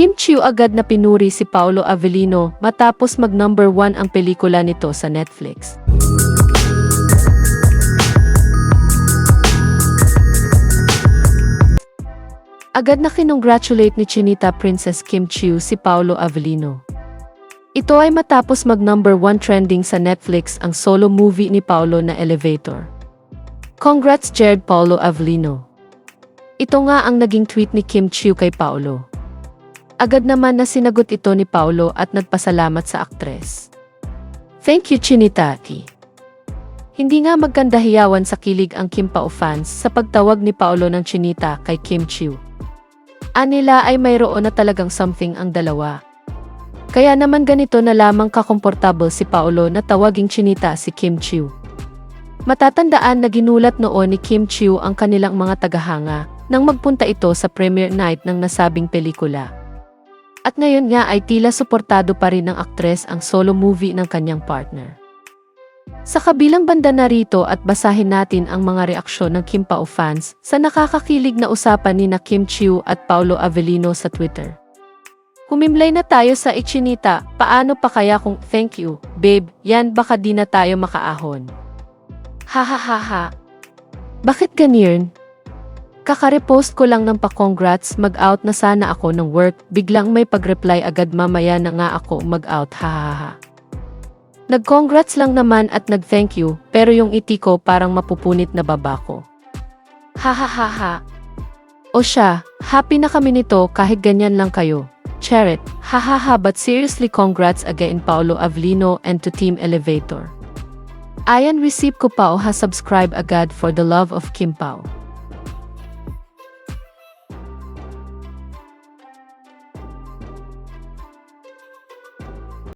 Kim Chiu agad na pinuri si Paolo Avellino matapos mag number 1 ang pelikula nito sa Netflix. Agad na kinongratulate ni Chinita Princess Kim Chiu si Paolo Avellino. Ito ay matapos mag number 1 trending sa Netflix ang solo movie ni Paolo na Elevator. Congrats Jared Paolo Avellino. Ito nga ang naging tweet ni Kim Chiu kay Paolo. Agad naman na sinagot ito ni Paolo at nagpasalamat sa aktres. Thank you Chinitati. Hindi nga magkandahiyawan sa kilig ang Kim Pao fans sa pagtawag ni Paolo ng Chinita kay Kim Chiu. Anila ay mayroon na talagang something ang dalawa. Kaya naman ganito na lamang kakomportable si Paolo na tawaging Chinita si Kim Chiu. Matatandaan na ginulat noon ni Kim Chiu ang kanilang mga tagahanga nang magpunta ito sa premiere night ng nasabing pelikula. At ngayon nga ay tila suportado pa rin ng aktres ang solo movie ng kanyang partner. Sa kabilang banda narito at basahin natin ang mga reaksyon ng Kim Pao fans sa nakakakilig na usapan ni na Kim Chiu at Paulo Avellino sa Twitter. Humimlay na tayo sa Ichinita, paano pa kaya kung thank you, babe, yan baka di na tayo makaahon. Ha ha ha ha. Bakit ganyan? Kakarepost ko lang ng pa-congrats, mag-out na sana ako ng work, biglang may pag-reply agad mamaya na nga ako mag-out, ha ha ha. Nag-congrats lang naman at nag-thank you, pero yung iti ko parang mapupunit na baba ko. Ha ha ha ha. O siya, happy na kami nito kahit ganyan lang kayo. Charit, ha ha ha but seriously congrats again Paolo Avlino and to Team Elevator. Ayan receive ko pa o ha subscribe agad for the love of Kim Pao.